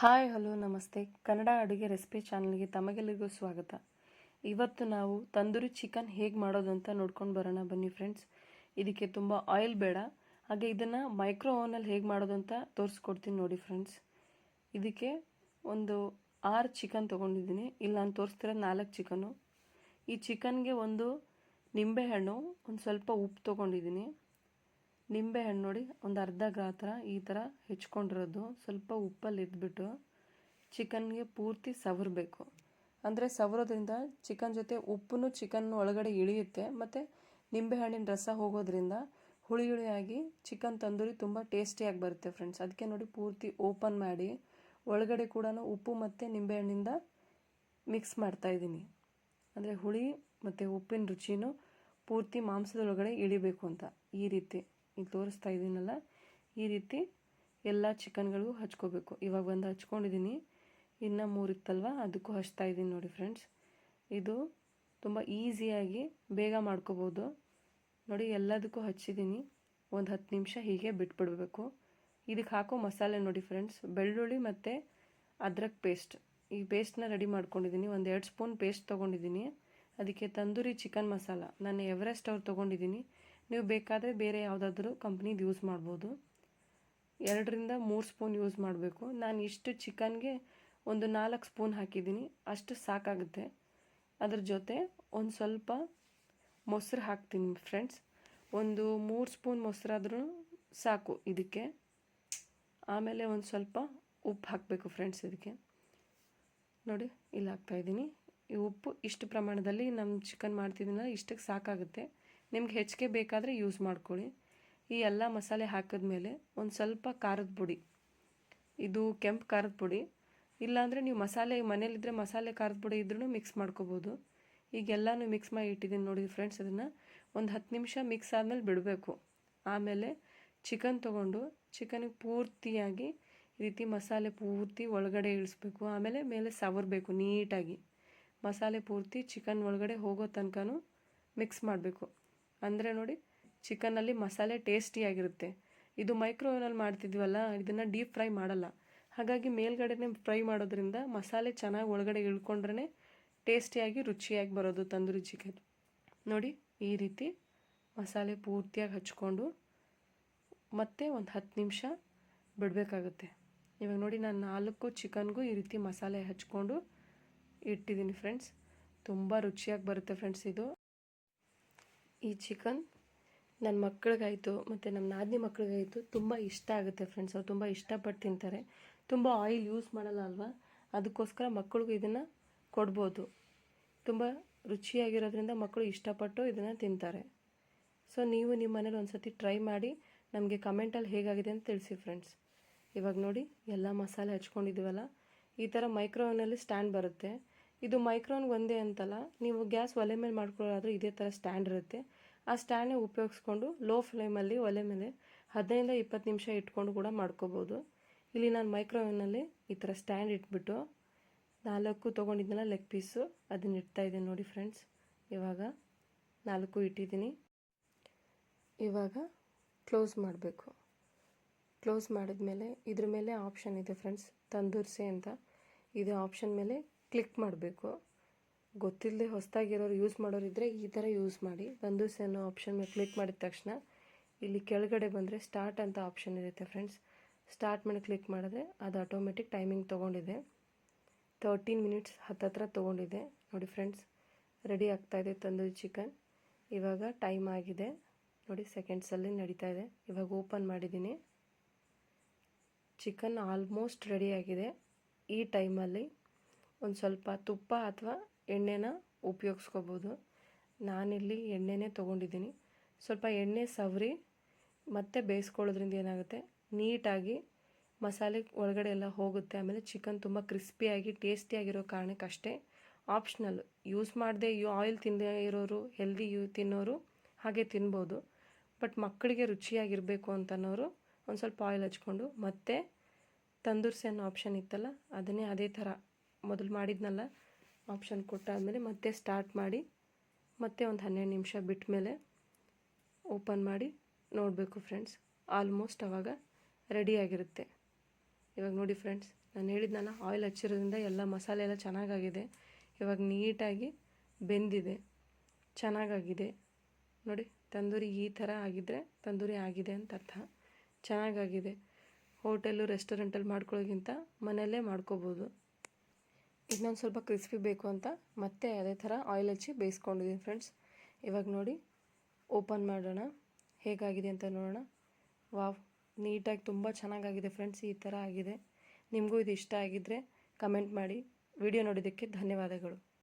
Hi, hello, ನಮಸ್ತೆ. ಕನ್ನಡ ಅಡುಗೆ recipe ಚಾನಲ್ಗೆ ತಮಗೆಲ್ಲರಿಗೂ ಸ್ವಾಗತ. ಇವತ್ತು ನಾವು ತಂದೂರಿ ಚಿಕನ್ ಹೇಗೆ ಮಾಡೋದು ಅಂತ ನೋಡ್ಕೊಂಡು ಬರೋಣ. ಬನ್ನಿ ಫ್ರೆಂಡ್ಸ್. ಇದಕ್ಕೆ ತುಂಬ ಆಯಿಲ್ ಬೇಡ. ಹಾಗೆ ಇದನ್ನು ಮೈಕ್ರೋ ಓವನಲ್ಲಿ ಹೇಗೆ ಮಾಡೋದು ಅಂತ ತೋರಿಸ್ಕೊಡ್ತೀನಿ ನೋಡಿ ಫ್ರೆಂಡ್ಸ್. ಇದಕ್ಕೆ ಒಂದು ಆರು ಚಿಕನ್ ತೊಗೊಂಡಿದ್ದೀನಿ. ಇಲ್ಲ, ನಾನು ತೋರಿಸ್ತಿರೋದು ನಾಲ್ಕು ಚಿಕನು. ಈ ಚಿಕನ್ಗೆ ಒಂದು ನಿಂಬೆಹಣ್ಣು, ಒಂದು ಸ್ವಲ್ಪ ಉಪ್ಪು ತೊಗೊಂಡಿದ್ದೀನಿ. ನಿಂಬೆಹಣ್ಣು ನೋಡಿ ಒಂದು ಅರ್ಧ ಗಾತ್ರ ಈ ಥರ ಹೆಚ್ಕೊಂಡಿರೋದು. ಸ್ವಲ್ಪ ಉಪ್ಪಲ್ಲಿ ಇದ್ಬಿಟ್ಟು ಚಿಕನ್ಗೆ ಪೂರ್ತಿ ಸವರಬೇಕು. ಅಂದರೆ ಸವರೋದ್ರಿಂದ ಚಿಕನ್ ಜೊತೆ ಉಪ್ಪು ಚಿಕನ್ ಒಳಗಡೆ ಇಳಿಯುತ್ತೆ. ಮತ್ತು ನಿಂಬೆಹಣ್ಣಿನ ರಸ ಹೋಗೋದ್ರಿಂದ ಹುಳಿ ಹುಳಿಯಾಗಿ ಚಿಕನ್ ತಂದೂರಿ ತುಂಬ ಟೇಸ್ಟಿಯಾಗಿ ಬರುತ್ತೆ ಫ್ರೆಂಡ್ಸ್. ಅದಕ್ಕೆ ನೋಡಿ ಪೂರ್ತಿ ಓಪನ್ ಮಾಡಿ ಒಳಗಡೆ ಕೂಡ ಉಪ್ಪು ಮತ್ತು ನಿಂಬೆಹಣ್ಣಿಂದ ಮಿಕ್ಸ್ ಮಾಡ್ತಾಯಿದ್ದೀನಿ ಅಂದರೆ ಹುಳಿ ಮತ್ತು ಉಪ್ಪಿನ ರುಚಿನೂ ಪೂರ್ತಿ ಮಾಂಸದೊಳಗಡೆ ಇಳಿಬೇಕು ಅಂತ ಈ ರೀತಿ. ಈಗ ತೋರಿಸ್ತಾ ಇದ್ದೀನಲ್ಲ ಈ ರೀತಿ ಎಲ್ಲ ಚಿಕನ್ಗಳಿಗೂ ಹಚ್ಕೋಬೇಕು. ಇವಾಗ ಒಂದು ಹಚ್ಕೊಂಡಿದ್ದೀನಿ ಇನ್ನು ಮೂರಿತ್ತಲ್ವ ಅದಕ್ಕೂ ಹಚ್ತಾ ಇದ್ದೀನಿ ನೋಡಿ ಫ್ರೆಂಡ್ಸ್. ಇದು ತುಂಬ ಈಸಿಯಾಗಿ ಬೇಗ ಮಾಡ್ಕೋಬೋದು. ನೋಡಿ, ಎಲ್ಲದಕ್ಕೂ ಹಚ್ಚಿದ್ದೀನಿ ಒಂದು ಹತ್ತು ನಿಮಿಷ ಹೀಗೆ ಬಿಟ್ಬಿಡಬೇಕು. ಇದಕ್ಕೆ ಹಾಕೋ ಮಸಾಲೆ ನೋಡಿ ಫ್ರೆಂಡ್ಸ್. ಬೆಳ್ಳುಳ್ಳಿ ಮತ್ತು ಅದ್ರಕ್ ಪೇಸ್ಟ್. ಈ ಪೇಸ್ಟ್ನ ರೆಡಿ ಮಾಡ್ಕೊಂಡಿದ್ದೀನಿ ಒಂದು ಎರಡು ಸ್ಪೂನ್ ಪೇಸ್ಟ್ ತೊಗೊಂಡಿದ್ದೀನಿ ಅದಕ್ಕೆ ತಂದೂರಿ ಚಿಕನ್ ಮಸಾಲ. ನಾನು ಎವರೆಸ್ಟ್ ಅವ್ರು ತೊಗೊಂಡಿದ್ದೀನಿ ನೀವು ಬೇಕಾದರೆ ಬೇರೆ ಯಾವುದಾದ್ರೂ ಕಂಪ್ನಿದು ಯೂಸ್ ಮಾಡ್ಬೋದು. ಎರಡರಿಂದ ಮೂರು ಸ್ಪೂನ್ ಯೂಸ್ ಮಾಡಬೇಕು. ನಾನು ಇಷ್ಟು ಚಿಕನ್ಗೆ ಒಂದು ನಾಲ್ಕು ಸ್ಪೂನ್ ಹಾಕಿದ್ದೀನಿ. ಅಷ್ಟು ಸಾಕಾಗುತ್ತೆ. ಅದ್ರ ಜೊತೆ ಒಂದು ಸ್ವಲ್ಪ ಮೊಸರು ಹಾಕ್ತೀನಿ ಫ್ರೆಂಡ್ಸ್ ಒಂದು ಮೂರು ಸ್ಪೂನ್ ಮೊಸರಾದ್ರೂ ಸಾಕು ಇದಕ್ಕೆ. ಆಮೇಲೆ ಒಂದು ಸ್ವಲ್ಪ ಉಪ್ಪು ಹಾಕಬೇಕು ಫ್ರೆಂಡ್ಸ್ ಇದಕ್ಕೆ. ನೋಡಿ ಇಲ್ಲಿ ಹಾಕ್ತಾಯಿದ್ದೀನಿ ಈ ಉಪ್ಪು ಇಷ್ಟು ಪ್ರಮಾಣದಲ್ಲಿ ನಮ್ಮ ಚಿಕನ್ ಮಾಡ್ತಿದ್ದೀನಲ್ಲ, ಇಷ್ಟಕ್ಕೆ ಸಾಕಾಗುತ್ತೆ. ನಿಮ್ಗೆ ಹೆಚ್ಚಿಗೆ ಬೇಕಾದರೆ ಯೂಸ್ ಮಾಡ್ಕೊಳ್ಳಿ. ಈ ಎಲ್ಲ ಮಸಾಲೆ ಹಾಕಿದ ಮೇಲೆ ಒಂದು ಸ್ವಲ್ಪ ಖಾರದ ಪುಡಿ. ಇದು ಕೆಂಪು ಖಾರದ ಪುಡಿ. ಇಲ್ಲಾಂದರೆ ನೀವು ಮಸಾಲೆ ಮನೇಲಿದ್ದರೆ ಮಸಾಲೆ ಖಾರದ ಪುಡಿ ಇದ್ರೂ ಮಿಕ್ಸ್ ಮಾಡ್ಕೋಬೋದು. ಈಗೆಲ್ಲನೂ ಮಿಕ್ಸ್ ಮಾಡಿ ಇಟ್ಟಿದ್ದೀನಿ ನೋಡಿ ಫ್ರೆಂಡ್ಸ್ ಅದನ್ನು ಒಂದು ಹತ್ತು ನಿಮಿಷ ಮಿಕ್ಸ್ ಆದಮೇಲೆ ಬಿಡಬೇಕು. ಆಮೇಲೆ ಚಿಕನ್ ತೊಗೊಂಡು ಚಿಕನಿಗೆ ಪೂರ್ತಿಯಾಗಿ ಈ ರೀತಿ ಮಸಾಲೆ ಪೂರ್ತಿ ಒಳಗಡೆ ಇಳಿಸ್ಬೇಕು. ಆಮೇಲೆ ಮೇಲೆ ಸವರಬೇಕು ನೀಟಾಗಿ. ಮಸಾಲೆ ಪೂರ್ತಿ ಚಿಕನ್ ಒಳಗಡೆ ಹೋಗೋ ತನಕ ಮಿಕ್ಸ್ ಮಾಡಬೇಕು. ಅಂದರೆ ನೋಡಿ ಚಿಕನಲ್ಲಿ ಮಸಾಲೆ ಟೇಸ್ಟಿಯಾಗಿರುತ್ತೆ ಇದು ಮೈಕ್ರೋವೇವ್ನಲ್ಲಿ ಮಾಡ್ತಿದ್ವಲ್ಲ, ಇದನ್ನು ಡೀಪ್ ಫ್ರೈ ಮಾಡಲ್ಲ. ಹಾಗಾಗಿ ಮೇಲ್ಗಡೆನೇ ಫ್ರೈ ಮಾಡೋದ್ರಿಂದ ಮಸಾಲೆ ಚೆನ್ನಾಗಿ ಒಳಗಡೆ ಇಳ್ಕೊಂಡ್ರೆ ಟೇಸ್ಟಿಯಾಗಿ ರುಚಿಯಾಗಿ ಬರೋದು ತಂದೂರಿ ಚಿಕನ್ ನೋಡಿ, ಈ ರೀತಿ ಮಸಾಲೆ ಪೂರ್ತಿಯಾಗಿ ಹಚ್ಕೊಂಡು ಮತ್ತೆ ಒಂದು ಹತ್ತು ನಿಮಿಷ ಬಿಡಬೇಕಾಗುತ್ತೆ. ಇವಾಗ ನೋಡಿ, ನಾನು ನಾಲ್ಕು ಚಿಕನ್ಗೂ ಈ ರೀತಿ ಮಸಾಲೆ ಹಚ್ಕೊಂಡು ಇಟ್ಟಿದ್ದೀನಿ ಫ್ರೆಂಡ್ಸ್ ತುಂಬ ರುಚಿಯಾಗಿ ಬರುತ್ತೆ ಫ್ರೆಂಡ್ಸ್ ಇದು. ಈ ಚಿಕನ್ ನನ್ನ ಮಕ್ಕಳಿಗಾಯಿತು ಮತ್ತು ನಮ್ಮ ನಾದಿನಿ ಮಕ್ಕಳಿಗಾಯಿತು ತುಂಬ ಇಷ್ಟ ಆಗುತ್ತೆ ಫ್ರೆಂಡ್ಸ್ ಅವ್ರು ತುಂಬ ಇಷ್ಟಪಟ್ಟು ತಿಂತಾರೆ. ತುಂಬ ಆಯಿಲ್ ಯೂಸ್ ಮಾಡಲ್ಲ ಅಲ್ವಾ? ಅದಕ್ಕೋಸ್ಕರ ಮಕ್ಕಳಿಗೂ ಇದನ್ನು ಕೊಡ್ಬೋದು. ತುಂಬ ರುಚಿಯಾಗಿರೋದ್ರಿಂದ ಮಕ್ಕಳು ಇಷ್ಟಪಟ್ಟು ಇದನ್ನು ತಿಂತಾರೆ. ಸೊ ನೀವು ನಿಮ್ಮ ಮನೇಲಿ ಒಂದು ಸತಿ ಟ್ರೈ ಮಾಡಿ ನಮಗೆ ಕಮೆಂಟಲ್ಲಿ ಹೇಗಾಗಿದೆ ಅಂತ ತಿಳಿಸಿ ಫ್ರೆಂಡ್ಸ್ ಇವಾಗ ನೋಡಿ, ಎಲ್ಲ ಮಸಾಲೆ ಹಚ್ಕೊಂಡಿದ್ದೀವಲ್ಲ ಈ ಥರ ಮೈಕ್ರೋವೇವ್ನಲ್ಲಿ ಸ್ಟ್ಯಾಂಡ್ ಬರುತ್ತೆ. ಇದು ಮೈಕ್ರೋನ್ ಒಂದೇ ಅಂತಲ್ಲ, ನೀವು ಗ್ಯಾಸ್ ಒಲೆ ಮೇಲೆ ಮಾಡ್ಕೊಳ್ಳೋದಾದ್ರೆ ಇದೇ ಥರ ಸ್ಟ್ಯಾಂಡ್ ಇರುತ್ತೆ. ಆ ಸ್ಟ್ಯಾಂಡೇ ಉಪಯೋಗಿಸ್ಕೊಂಡು ಲೋ ಫ್ಲೇಮಲ್ಲಿ ಒಲೆ ಮೇಲೆ ಹದಿನೈದು ಇಪ್ಪತ್ತು ನಿಮಿಷ ಇಟ್ಕೊಂಡು ಕೂಡ ಮಾಡ್ಕೋಬೋದು. ಇಲ್ಲಿ ನಾನು ಮೈಕ್ರೋವೇವ್ನಲ್ಲಿ ಈ ಥರ ಸ್ಟ್ಯಾಂಡ್ ಇಟ್ಬಿಟ್ಟು ನಾಲ್ಕು ತೊಗೊಂಡಿದ್ದೆಲ್ಲ ಲೆಗ್ ಪೀಸು, ಅದನ್ನ ಇಡ್ತಾಯಿದ್ದೀನಿ ನೋಡಿ ಫ್ರೆಂಡ್ಸ್. ಇವಾಗ ನಾಲ್ಕು ಇಟ್ಟಿದ್ದೀನಿ. ಇವಾಗ ಕ್ಲೋಸ್ ಮಾಡಬೇಕು. ಕ್ಲೋಸ್ ಮಾಡಿದ್ಮೇಲೆ ಇದ್ರ ಮೇಲೆ ಆಪ್ಷನ್ ಇದೆ ಫ್ರೆಂಡ್ಸ್, ತಂದೂರ್ಸೆ ಅಂತ. ಇದು ಆಪ್ಷನ್ ಮೇಲೆ ಕ್ಲಿಕ್ ಮಾಡಬೇಕು. ಗೊತ್ತಿಲ್ಲದೆ ಹೊಸದಾಗಿರೋರು ಯೂಸ್ ಮಾಡೋರಿದ್ದರೆ ಈ ಥರ ಯೂಸ್ ಮಾಡಿ. ತಂದೂರ್ಸೆ ಅನ್ನೋ ಆಪ್ಷನ್ ಕ್ಲಿಕ್ ಮಾಡಿದ ತಕ್ಷಣ ಇಲ್ಲಿ ಕೆಳಗಡೆ ಬಂದರೆ ಸ್ಟಾರ್ಟ್ ಅಂತ ಆಪ್ಷನ್ ಇರುತ್ತೆ ಫ್ರೆಂಡ್ಸ್ ಸ್ಟಾರ್ಟ್ ಮೇಲೆ ಕ್ಲಿಕ್ ಮಾಡಿದ್ರೆ ಅದು ಆಟೋಮೆಟಿಕ್ ಟೈಮಿಂಗ್ ತೊಗೊಂಡಿದೆ. ತರ್ಟೀನ್ ಮಿನಿಟ್ಸ್ ಹತ್ತತ್ರ ತೊಗೊಂಡಿದೆ. ನೋಡಿ ಫ್ರೆಂಡ್ಸ್ ರೆಡಿ ಆಗ್ತಾಯಿದೆ ತಂದೂರಿ ಚಿಕನ್ ಇವಾಗ ಟೈಮ್ ಆಗಿದೆ. ನೋಡಿ ಸೆಕೆಂಡ್ಸಲ್ಲಿ ನಡೀತಾ ಇದೆ. ಇವಾಗ ಓಪನ್ ಮಾಡಿದ್ದೀನಿ. ಚಿಕನ್ ಆಲ್ಮೋಸ್ಟ್ ರೆಡಿಯಾಗಿದೆ ಈ ಟೈಮಲ್ಲಿ ಒಂದು ಸ್ವಲ್ಪ ತುಪ್ಪ ಅಥವಾ ಎಣ್ಣೆನ ಉಪಯೋಗಿಸ್ಕೋಬೋದು. ನಾನಿಲ್ಲಿ ಎಣ್ಣೆನೇ ತೊಗೊಂಡಿದ್ದೀನಿ. ಸ್ವಲ್ಪ ಎಣ್ಣೆ ಸವರಿ ಮತ್ತೆ ಬೇಯಿಸ್ಕೊಳ್ಳೋದ್ರಿಂದ ಏನಾಗುತ್ತೆ? ನೀಟಾಗಿ ಮಸಾಲೆ ಒಳಗಡೆ ಎಲ್ಲ ಹೋಗುತ್ತೆ. ಆಮೇಲೆ ಚಿಕನ್ ತುಂಬ ಕ್ರಿಸ್ಪಿಯಾಗಿ, ಟೇಸ್ಟಿಯಾಗಿರೋ ಕಾರಣಕ್ಕಷ್ಟೇ ಆಪ್ಷನಲ್ ಯೂಸ್ ಮಾಡದೆ ಆಯಿಲ್ ತಿಂದೇ ಇರೋರು ಹೆಲ್ದಿ ಯೂ ತಿನ್ನೋರು ಹಾಗೆ ತಿನ್ಬೋದು. ಬಟ್ ಮಕ್ಕಳಿಗೆ ರುಚಿಯಾಗಿರಬೇಕು ಅಂತನೋರು ಒಂದು ಸ್ವಲ್ಪ ಆಯಿಲ್ ಹಚ್ಕೊಂಡು ಮತ್ತೆ ತಂದೂರ್ಸಿ ಅನ್ನೋ ಆಪ್ಷನ್ ಇತ್ತಲ್ಲ, ಅದನ್ನೇ ಅದೇ ಥರ. ಮೊದಲು ಮಾಡಿದ್ನಲ್ಲ ಆಪ್ಷನ್ ಕೊಟ್ಟಾದಮೇಲೆ ಮತ್ತೆ ಸ್ಟಾರ್ಟ್ ಮಾಡಿ, ಮತ್ತೆ ಒಂದು ಹನ್ನೆರಡು ನಿಮಿಷ ಬಿಟ್ಟ ಮೇಲೆ ಓಪನ್ ಮಾಡಿ ನೋಡಬೇಕು ಫ್ರೆಂಡ್ಸ್ ಆಲ್ಮೋಸ್ಟ್ ಆವಾಗ ರೆಡಿಯಾಗಿರುತ್ತೆ ಇವಾಗ ನೋಡಿ ಫ್ರೆಂಡ್ಸ್ ನಾನು ಹೇಳಿದ್ನಲ್ಲ ಆಯಿಲ್ ಹಚ್ಚಿರೋದ್ರಿಂದ ಎಲ್ಲ ಮಸಾಲೆ ಎಲ್ಲ ಚೆನ್ನಾಗಾಗಿದೆ. ಇವಾಗ ನೀಟಾಗಿ ಬೆಂದಿದೆ. ಚೆನ್ನಾಗಾಗಿದೆ. ನೋಡಿ, ತಂದೂರಿ ಈ ಥರ ಆಗಿದ್ದರೆ ತಂದೂರಿ ಆಗಿದೆ ಅಂತ ಅರ್ಥ. ಚೆನ್ನಾಗಾಗಿದೆ. ಹೋಟೆಲು ರೆಸ್ಟೋರೆಂಟಲ್ಲಿ ಮಾಡ್ಕೊಳ್ಳೋಕ್ಕಿಂತ ಮನೆಯಲ್ಲೇ ಮಾಡ್ಕೋಬೋದು. ಇನ್ನೊಂದು ಸ್ವಲ್ಪ ಕ್ರಿಸ್ಪಿ ಬೇಕು ಅಂತ ಮತ್ತೆ ಅದೇ ಥರ ಆಯಿಲ್ ಹಚ್ಚಿ ಬೇಯಿಸ್ಕೊಂಡಿದ್ದೀನಿ ಫ್ರೆಂಡ್ಸ್ ಇವಾಗ ನೋಡಿ ಓಪನ್ ಮಾಡೋಣ. ಹೇಗಾಗಿದೆ ಅಂತ ನೋಡೋಣ. ವಾವ್, ನೀಟಾಗಿ ತುಂಬ ಚೆನ್ನಾಗಾಗಿದೆ ಫ್ರೆಂಡ್ಸ್ ಈ ಥರ ಆಗಿದೆ. ನಿಮಗೂ ಇದು ಇಷ್ಟ ಆಗಿದ್ದರೆ ಕಮೆಂಟ್ ಮಾಡಿ. ವಿಡಿಯೋ ನೋಡಿದ್ದಕ್ಕೆ ಧನ್ಯವಾದಗಳು.